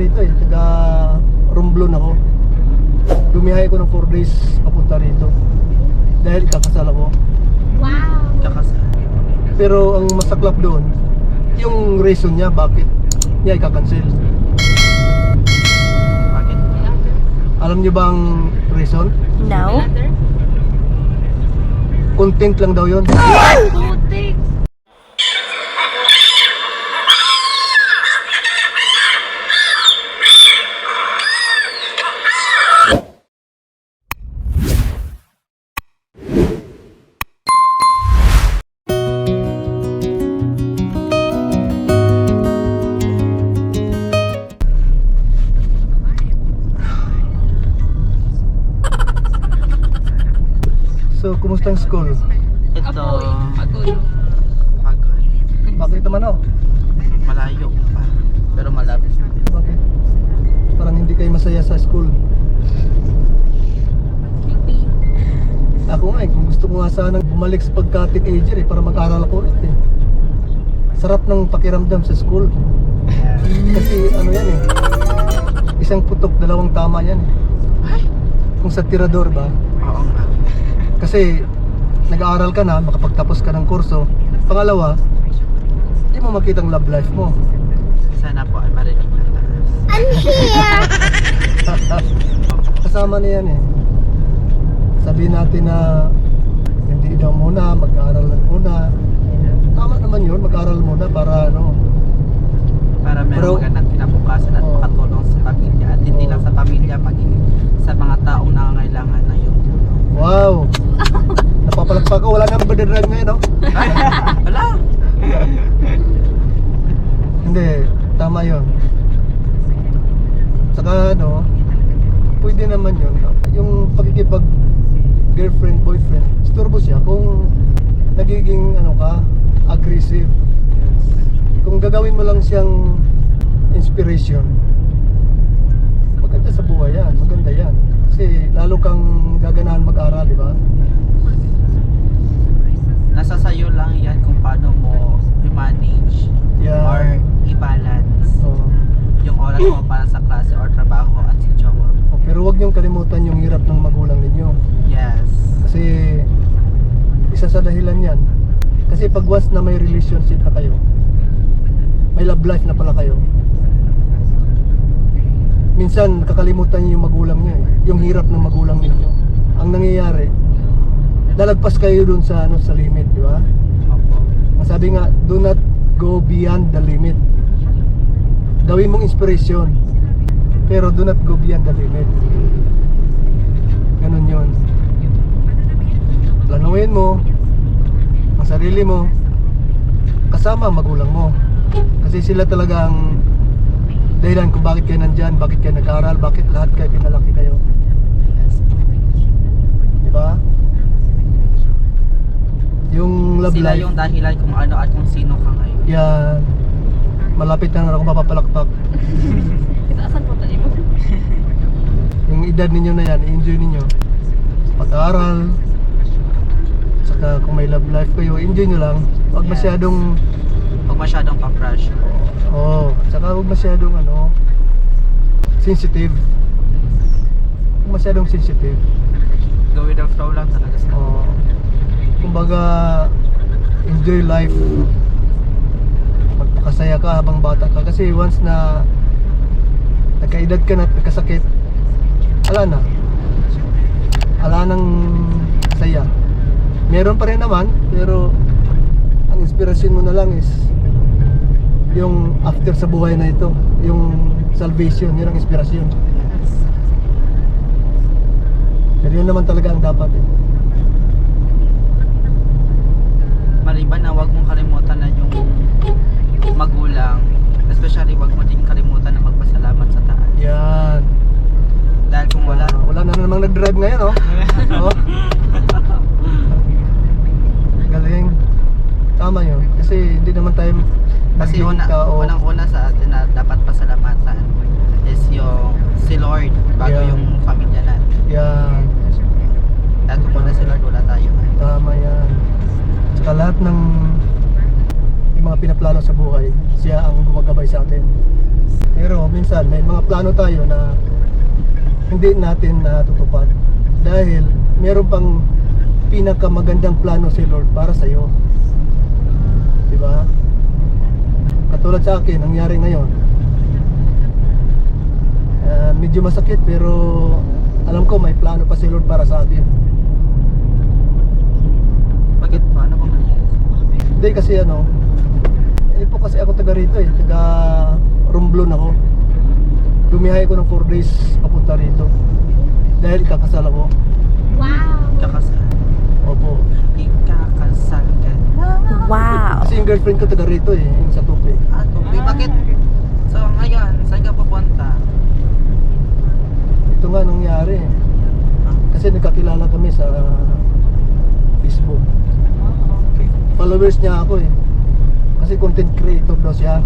rito eh. Taga Romblon ako. Lumihay ko ng 4 days papunta rito. Dahil ikakasal ako. Wow. Kakasal. Pero ang masaklap doon, yung reason niya bakit niya ikakancel. Bakit? Alam niyo ba ang reason? No. Content lang daw yon. Putik. So, kumusta ang school? Ito. Pagod. Pagod. Bakit naman oh? Malayo pa. Pero malapit. Bakit? Parang hindi kayo masaya sa school. Ako nga eh, kung gusto ko nga sanang bumalik sa pagka-teenager eh, para mag-aral ako ulit eh. Sarap ng pakiramdam sa school. Kasi ano yan eh, isang putok, dalawang tama yan eh. Kung sa tirador ba, Oo nga. Kasi nag-aaral ka na, makapagtapos ka ng kurso. Pangalawa, hindi mo makita ang love life mo. Sana po ay marinig ng taas. Kasama na yan eh. Sabihin natin na hindi daw muna, mag-aaral lang muna. Tama naman yun, mag-aaral muna para ano. Para meron Pero- magandang kinabukasan at Oo. makatulong sa pamilya. At hindi Oo. lang sa pamilya, pati sa mga taong nangangailangan na yun. Wow! Napapalagpak ko, wala nang badirag ngayon, no? Wala. Hindi, tama yun. Saka ano, pwede naman yun. Yung pagkikipag girlfriend, boyfriend, istorbo siya kung nagiging ano ka, aggressive. Kung gagawin mo lang siyang inspiration, maganda sa buhay yan, maganda yan. Kasi lalo kang gaganahan mag-aral, di ba? Nasa sayo lang yan kung paano mo i-manage Yeah. or i-balance So, yung oras mo para sa klase or trabaho at sa jowa. oh, pero wag niyong kalimutan yung hirap ng magulang ninyo. Yes. Kasi isa sa dahilan yan. Kasi pag once na may relationship na kayo, may love life na pala kayo. Minsan kakalimutan niyo yung magulang niyo eh. Yung hirap ng magulang ninyo. Ang nangyayari, lalagpas kayo dun sa ano sa limit, di ba? Opo. Ang sabi nga, do not go beyond the limit. Gawin mong inspiration. Pero do not go beyond the limit. Ganun yun. Planuhin mo ang sarili mo kasama ang magulang mo. Kasi sila talaga ang dahilan kung bakit kayo nandyan, bakit kayo nag-aaral, bakit lahat kayo pinalaki kayo. Yes. Di ba? Yung love Sila life. yung dahilan kung ano at kung sino ka ngayon. Yan. Malapit na ako mapapalakpak. Kitaasan po tayo mo. Yung edad ninyo na yan, enjoy ninyo. Pag-aaral. Saka kung may love life kayo, enjoy nyo lang. Huwag Yes. masyadong, Huwag masyadong pa-pressure. Oh, saka huwag masyadong ano, sensitive. Huwag masyadong sensitive. Go with the flow lang talaga sa Oh, kumbaga, enjoy life. Magpakasaya ka habang bata ka. Kasi once na nagkaedad ka na at nagkasakit, ala na. Ala nang saya. Meron pa rin naman, pero ang inspirasyon mo na lang is yung after sa buhay na ito, yung salvation, yun ang inspirasyon. Pero yun naman talaga ang dapat eh. maliban na wag mong kalimutan na yung magulang especially wag mo din kalimutan na magpasalamat sa taas Yan. dahil kung wala Wala na namang nag-drive ngayon, oh. oh. Galing. Tama yun. Kasi hindi naman tayo kasi una, tao. unang una sa atin na dapat pasalamatan is yung si Lord bago Yeah. yung pamilya natin Yan. dahil kung wala si Lord wala tayo Tama yan. Saka lahat ng yung mga pinaplano sa buhay, siya ang gumagabay sa atin. Pero minsan may mga plano tayo na hindi natin natutupad dahil meron pang pinakamagandang plano si Lord para sa iyo. 'Di ba? Katulad sa akin, nangyari ngayon. Ah, medyo masakit pero alam ko may plano pa si Lord para sa akin. Bakit po? Ano pong nangyari? Hindi kasi ano, hindi po kasi ako taga rito eh, taga Romblon ako. Lumihay ko ng 4 days papunta rito. Dahil ikakasal ako. Wow! Kakasal. Opo. Ikakasal ka na. Wow. Kasi yung girlfriend ko taga rito eh, yung sa Tupi. Ah, tupi. Bakit? So, ngayon, saan ka pupunta? Ito nga nangyari eh. Kasi nagkakilala kami sa Facebook. Followers niya ako eh. Kasi content creator daw siya.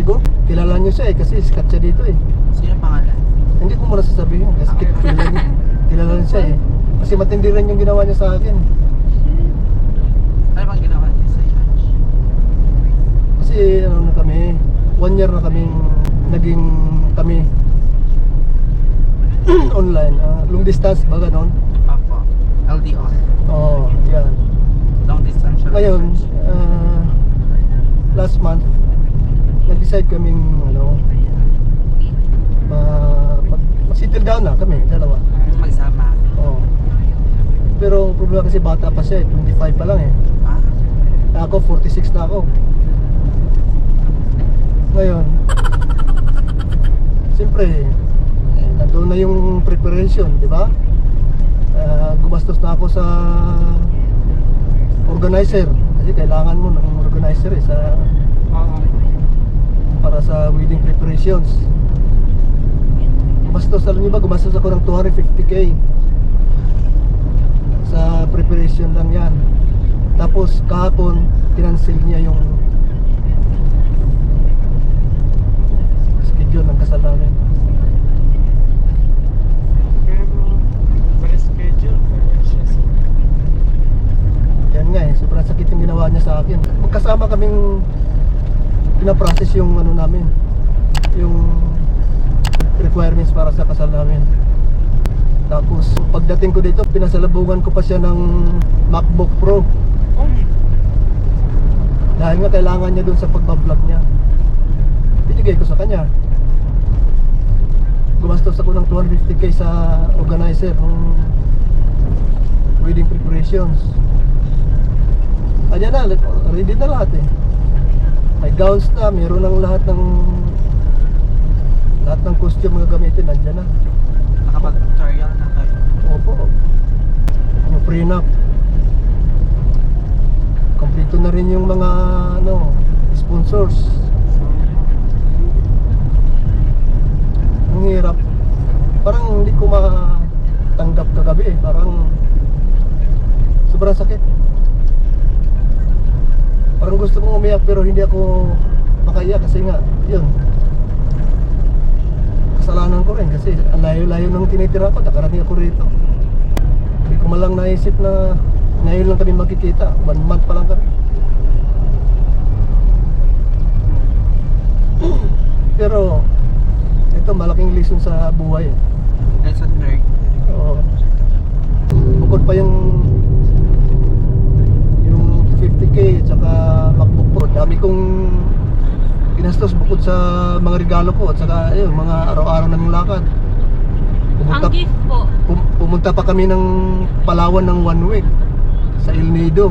Siguro, kilala niyo siya eh kasi sikat siya dito eh. Sino pangalan? Hindi ko muna sasabihin kasi kilala niya, kilala niya siya eh. Kasi matindi rin yung ginawa niya sa akin. Ano bang ginawa? Kasi ano na kami, one year na kaming naging kami online, ah, long distance ba ganon? Opo. LDR. Oo, yan. Long distance Ngayon, ah, last month, nag-decide kaming ano, ma, mag, settle down na kami, dalawa. Magsama. Oo. Pero ang problema kasi bata pa siya, eh, 25 pa lang eh. Ah? Ako, 46 na ako. Ngayon, siyempre, eh, nandun na yung preparation, di ba? Ah, gumastos na ako sa organizer. Kasi kailangan mo ng organizer eh, sa, para sa wedding preparations. Gumastos, alam niyo ba, gumastos ako ng 250k sa preparation lang yan. Tapos kahapon, kinancel niya yung schedule ng kasal namin. Yan nga eh, sobrang sakit yung ginawa niya sa akin. Magkasama kaming pinaprocess yung ano namin, yung requirements para sa kasal namin. Tapos pagdating ko dito, pinasalubungan ko pa siya ng MacBook Pro. Dahil nga kailangan niya dun sa pagbablog niya. Binigay ko sa kanya. Gumastos ako ng 250k sa organizer ng wedding preparations. Ayan na, ready na lahat eh. May gowns na, meron ng lahat ng lahat ng costume na gagamitin, nandyan na. Nakapag-tutorial na kayo. Opo. Ano, prenup. Kompleto na rin yung mga ano, sponsors. Ang hirap. Parang hindi ko matanggap kagabi eh. Parang sobrang sakit. Parang gusto kong umiyak pero hindi ako makaiyak kasi nga, yun. Kasalanan ko rin kasi ang layo-layo ng tinitira ko, nakarating ako rito. Hindi ko malang naisip na ngayon lang kami magkikita. One month pa lang kami. Pero ito malaking lesson sa buhay. eh. Lesson learned. Oo. Bukod pa yung yung 50k at saka MacBook Pro. Dami kong ginastos bukod sa mga regalo ko at saka ayun, mga araw-araw ng lakad. Pumunta, Ang gift po. pum- pumunta pa kami ng Palawan ng one week sa El Nido.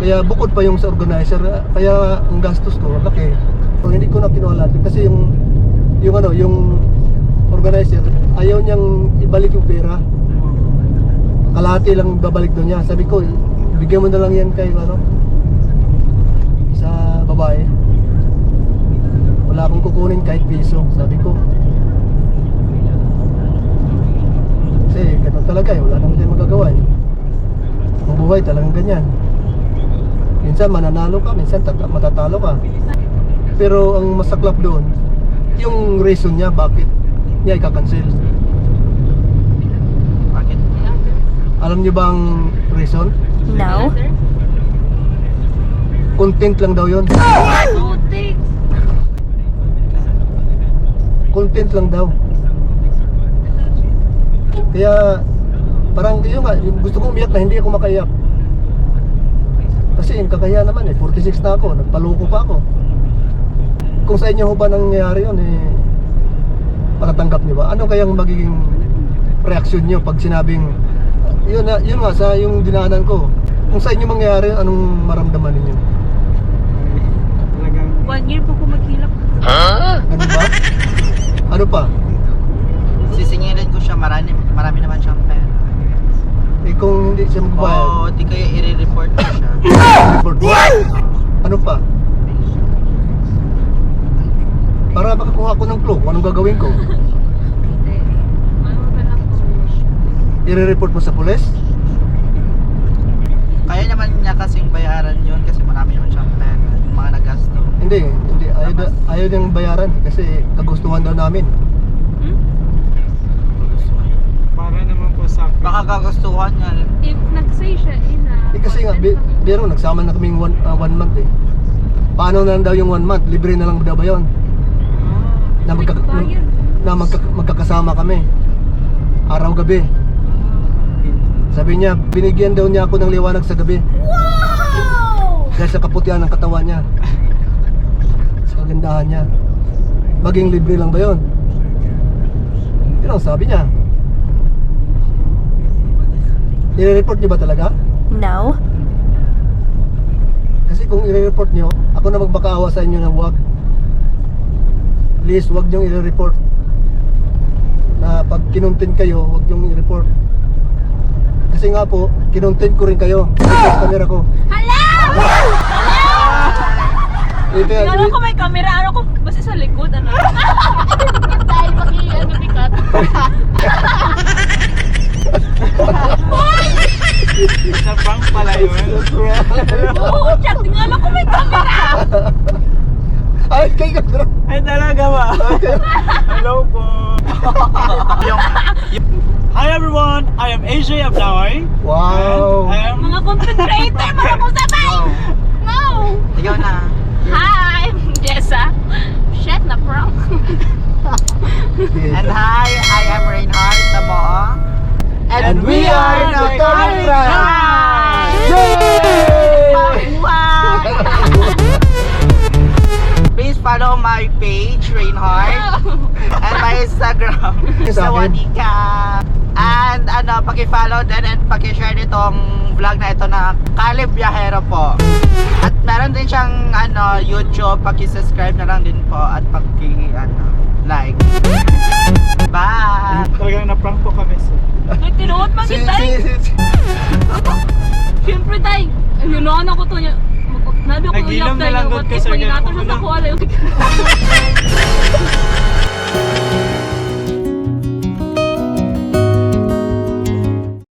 Kaya bukod pa yung sa organizer, kaya ang gastos ko laki. So hindi ko na kinuha kasi yung yung ano, yung organizer ayaw niyang ibalik yung pera. Kalahati lang babalik doon niya. Sabi ko, bigyan mo na lang yan kay ano sa babae. Wala akong kukunin kahit piso, sabi ko. Kasi ganun talaga eh, wala naman tayong magagawa eh. Ang buhay talagang ganyan. Minsan mananalo ka, minsan tat- matatalo ka. Pero ang masaklap doon, yung reason niya bakit niya ika-cancel. Bakit? Alam niyo ba reason? No. Content lang daw yun. Content lang daw. Kaya parang yun nga, gusto kong umiyak na hindi ako makaiyak. Kasi yung kakaya naman eh, 46 na ako, nagpaluko pa ako. Kung sa inyo ho ba nangyayari yun eh, patatanggap niyo ba? Ano kayang magiging reaksyon niyo pag sinabing, yun, yun nga sa yung dinaanan ko, kung sa inyo mangyayari, anong maramdaman ninyo? Talagang One year po ko maghilap. Ano ba? Ano pa? Sisingilin ko siya, marami, marami naman siyang pera. Eh kung hindi siya magbayad, Oo, di kaya i-report ko siya. report mo. Ano pa? Para makakuha ko ng clue kung anong gagawin ko. Hindi. Ano na lang po. I-report mo sa pulis? Kaya naman niya kasing bayaran yun kasi marami naman siyang pera. Yung mga nagasto. Hindi, hindi. Ayaw, da, ayaw niyang bayaran kasi kagustuhan daw namin. Hmm? para naman po sa Baka kagustuhan niya. If nag-say siya, ina. Eh kasi nga, bi, biro, nagsama na kaming one, ah, one month eh. Paano na lang daw yung one month? Libre na lang daw ba yun? Na, magka, na, na magka, magkakasama kami. Araw-gabi. Sabi niya, binigyan daw niya ako ng liwanag sa gabi. Wow! Dahil sa kaputihan ng katawan niya. Sa kagandahan niya. Maging libre lang ba yun? Yun ang sabi niya. I-report niyo ba talaga? No. Kasi kung i-report niyo, ako na magbakaawa sa inyo na wag. Please, wag niyong i-report. Na pag kinuntin kayo, wag niyong i-report. Kasi nga po, kinuntin ko rin kayo. Sa camera ko. Hala! Ito, Ano ko may camera, ano ko, basta sa likod, ano? Dahil maki, ano, bikat. sa bank pala yun. Oo, check, tingnan ko may camera. Ay, kay ka Ay talaga ba? Hello po. yung, Hi everyone, I am AJ Abdaoy. Wow! I am Mga content creator, mga kusabay! No! ikaw na. Hi, I'm Jessa. Shit, na prank. And hi, I am Reinhardt Tamo. And we are Notori Friends! Please follow my page, Reinhardt. and my Instagram? Sawadika. And ano, paki-follow din and paki-share nitong vlog na ito na Kalib Biyahero po. At meron din siyang ano, YouTube, paki-subscribe na lang din po at paki ano, like. Bye! talagang na-prank po kami. sir. Ay, tinuot man kita si. Siyempre, tay. Ayun na, ako to niya. Nabi ko Nag-ilom na tayo. lang What gud ka, if sir, maginato kaya siya sa ako kuwala.